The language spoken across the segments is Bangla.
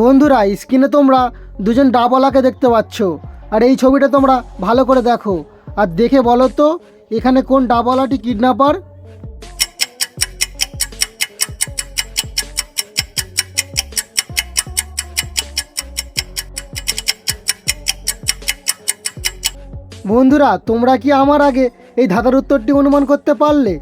বন্ধুরা, স্ক্রিনে তোমরা দুজন ডাবলাকে দেখতে পাচ্ছ, আর এই ছবিটা তোমরা ভালো করে দেখো। আর দেখে বলো তো, এখানে কোন ডাবলাটি কিডন্যাপার? বন্ধুরা, তোমরা কি আমার আগে এই ধাঁধার উত্তরটি অনুমান করতে পারলে?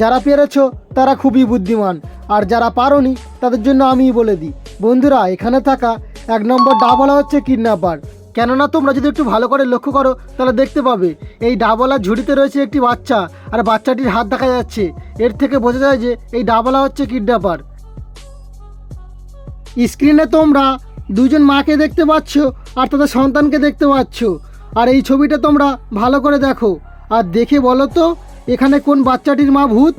যারা পেরেছ তারা খুবই বুদ্ধিমান, আর যারা পারোনি তাদের জন্য আমিই বলে দিই। বন্ধুরা, এখানে থাকা এক নম্বর ডাবলা হচ্ছে কিডন্যাপার। কেননা তোমরা যদি একটু ভালো করে লক্ষ্য করো, তাহলে দেখতে পাবে, এই ডাবলার ঝুড়িতে রয়েছে একটি বাচ্চা, আর বাচ্চাটির হাত দেখা যাচ্ছে। এর থেকে বোঝা যায় যে এই ডাবলা হচ্ছে কিডন্যাপার। স্ক্রিনে তোমরা দুজন মাকে দেখতে পাচ্ছ, আর তাদের সন্তানকে দেখতে পাচ্ছ। আর এই ছবিটা তোমরা ভালো করে দেখো। আর দেখে বলো তো এখানে কোন বাচ্চাটির মা ভূত?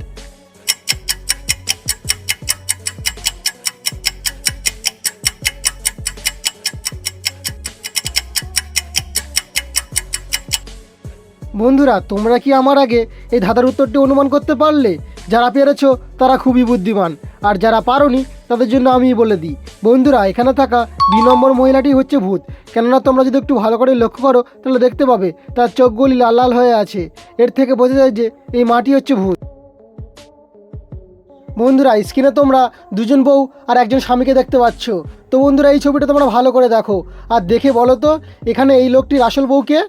বন্ধুরা, তোমরা কি আমার আগে এই ধাঁধার উত্তরটি অনুমান করতে পারলে? যারা পেরেছ তারা খুবই বুদ্ধিমান। আর যারা পারোনি, তাদের জন্য আমি বলে দিই। বন্ধুরা, এখানে থাকা বি নম্বর মহিলাটি হচ্ছে ভূত। কেননা তোমরা যদি একটু ভালো করে লক্ষ্য করো, তাহলে দেখতে পাবে তার চোখগুলি লাল লাল হয়ে আছে। এর থেকে বোঝা যায় যে এই মাটি হচ্ছে ভূত। বন্ধুরা, স্ক্রিনে তোমরা দুজন বউ আর একজন স্বামীকে দেখতে পাচ্ছ। তো বন্ধুরা, এই ছবিটা তোমরা ভালো করে দেখো। আর দেখে বলো তো, এখানে এই লোকটির আসল বউকে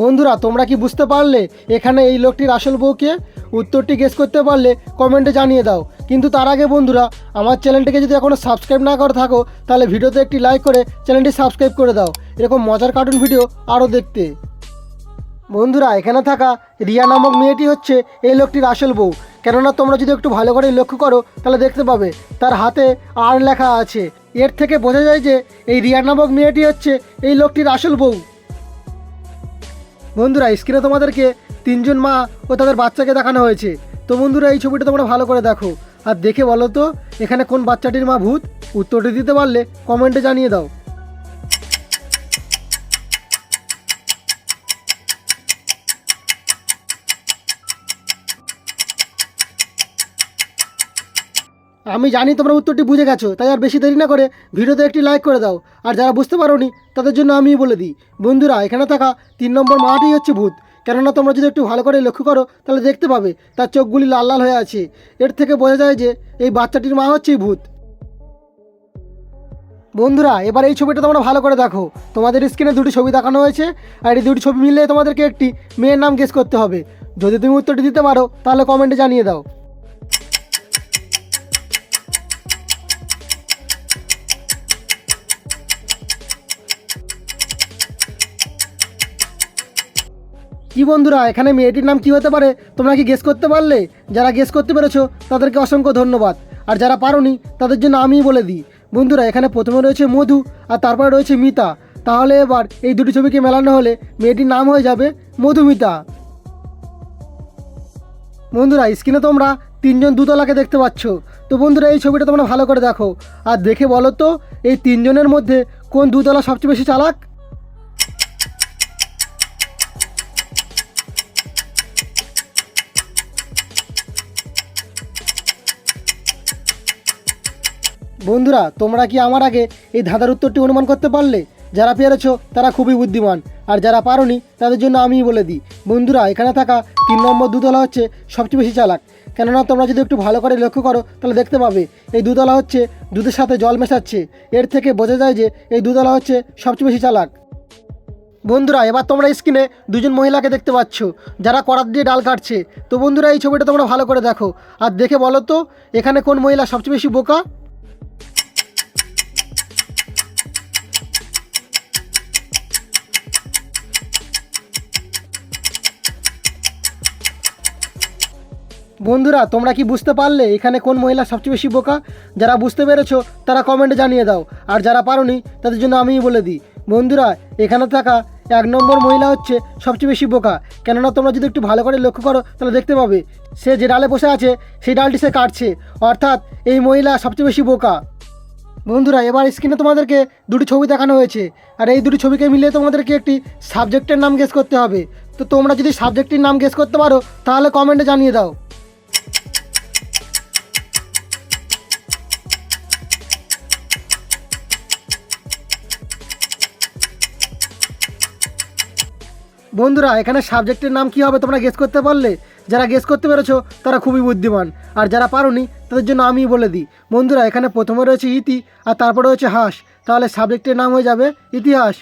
বন্ধুরা, তোমরা কি বুঝতে পারলে এখানে এই লোকটির আসল বউকে? উত্তরটি গেস করতে পারলে কমেন্টে জানিয়ে দাও। কিন্তু তার আগে বন্ধুরা, আমার চ্যানেলটিকে যদি এখনও সাবস্ক্রাইব না করে থাকো, তাহলে ভিডিওতে একটি লাইক করে চ্যানেলটি সাবস্ক্রাইব করে দাও। এরকম মজার কার্টুন ভিডিও আরও দেখতে। বন্ধুরা, এখানে থাকা রিয়া নামক মেয়েটি হচ্ছে এই লোকটির আসল বউ। কেননা, তোমরা যদি একটু ভালো করে লক্ষ্য করো, তাহলে দেখতে পাবে তার হাতে আর লেখা আছে। এর থেকে বোঝা যায় যে এই রিয়া নামক মেয়েটি হচ্ছে এই লোকটির আসল বউ। বন্ধুরা স্ক্রিনে তোমাদেরকে তিনজন মা ও তাদের বাচ্চাকে দেখানো হয়েছে। তো বন্ধুরা, এই ছবিটা তোমরা ভালো করে দেখো। আর দেখে বলো তো, এখানে কোন বাচ্চাটির মা ভূত? উত্তরটি দিতে পারলে কমেন্টে জানিয়ে দাও। আমি জানি তোমরা উত্তরটি বুঝে গেছো, তাই আর বেশি দেরি না করে ভিডিওতে একটি লাইক করে দাও। আর যারা বুঝতে পারোনি, তাদের জন্য আমিই বলে দিই। বন্ধুরা, এখানে থাকা তিন নম্বর মাটি হচ্ছে ভূত। কেননা তোমরা যদি একটু ভালো করে লক্ষ্য করো, তাহলে দেখতে পাবে তার চোখগুলি লাল লাল হয়ে আছে। এর থেকে বোঝা যায় যে এই বাচ্চাটির মা হচ্ছেই ভূত। বন্ধুরা, এবার এই ছবিটা তোমরা ভালো করে দেখো। তোমাদের স্ক্রিনে দুটি ছবি দেখানো হয়েছে, আর এই দুটি ছবি মিলিয়ে তোমাদেরকে একটি মেয়ের নাম গেস করতে হবে। যদি তুমি উত্তরটি দিতে পারো, তাহলে কমেন্টে জানিয়ে দাও। কি বন্ধুরা, এখানে মেয়েটির নাম কি হতে পারে? তোমরা কি গেস করতে পারলে? যারা গেস করতে পেরেছ, তাদেরকে অসংখ্য ধন্যবাদ। আর যারা পারোনি, তাদের জন্য আমিই বলে দিই। বন্ধুরা, এখানে প্রথমে রয়েছে মধু, আর তারপরে রয়েছে মিতা। তাহলে এবার এই দুটি ছবিকে মেলানো হলে মেয়েটির নাম হয়ে যাবে মধুমিতা। বন্ধুরা, স্ক্রিনে তোমরা তিনজন দুতলাকে দেখতে পাচ্ছ। তো বন্ধুরা, এই ছবিটা তোমরা ভালো করে দেখো। আর দেখে বলো তো, এই তিনজনের মধ্যে কোন দুতলা সবচেয়ে বেশি চালাক? বন্ধুরা, তোমরা কি আমার আগে এই ধাঁধার উত্তরটি অনুমান করতে পারলে? যারা পেরেছ, তারা খুবই বুদ্ধিমান। আর যারা পারোনি, তাদের জন্য আমিই বলে দিই। বন্ধুরা, এখানে থাকা তিন নম্বর দুতলা হচ্ছে সবচেয়ে বেশি চালাক। কেননা, তোমরা যদি একটু ভালো করে লক্ষ্য করো, তাহলে দেখতে পাবে, এই দুতলা হচ্ছে দুধের সাথে জল মেশাচ্ছে। এর থেকে বোঝা যায় যে, এই দুতলা হচ্ছে সবচেয়ে বেশি চালাক। বন্ধুরা, এবার তোমরা স্ক্রিনে দুজন মহিলাকে দেখতে পাচ্ছ, যারা করাত দিয়ে ডাল কাটছে। তো বন্ধুরা, এই ছবিটা তোমরা ভালো করে দেখো। আর দেখে বলো তো, এখানে কোন মহিলা সবচেয়ে বেশি বোকা? বন্ধুরা, তোমরা কি বুঝতে পারলে এখানে কোন মহিলা সবচেয়ে বেশি বোকা? যারা বুঝতে পেরেছ, তারা কমেন্টে জানিয়ে দাও। আর যারা পারোনি, তাদের জন্য আমিই বলে দিই। বন্ধুরা, এখানে থাকা এক নম্বর মহিলা হচ্ছে সবচেয়ে বেশি বোকা। কেননা, তোমরা যদি একটু ভালো করে লক্ষ্য করো, তাহলে দেখতে পাবে, সে যে ডালে বসে আছে, সেই ডালটি সে কাটছে। অর্থাৎ, এই মহিলা সবচেয়ে বেশি বোকা। বন্ধুরা, এবার স্ক্রিনে তোমাদেরকে দুটি ছবি দেখানো হয়েছে। আর এই দুটি ছবিকে মিলিয়ে তোমাদেরকে একটি সাবজেক্টের নাম গেস করতে হবে। তো তোমরা যদি সাবজেক্টের নাম গেস করতে পারো, তাহলে কমেন্টে জানিয়ে দাও। বন্ধুরা, এখানে সাবজেক্টের নাম কি হবে তোমরা গেস করতে পারলে? যারা গেস করতে পেরেছ, তারা খুবই বুদ্ধিমান। আর যারা পারোনি, তাদের জন্য আমি বলে দিই। বন্ধুরা, এখানে প্রথমে রয়েছে ইতি, আর তারপরে রয়েছে হাঁস। তাহলে সাবজেক্টের নাম হয়ে যাবে ইতিহাস।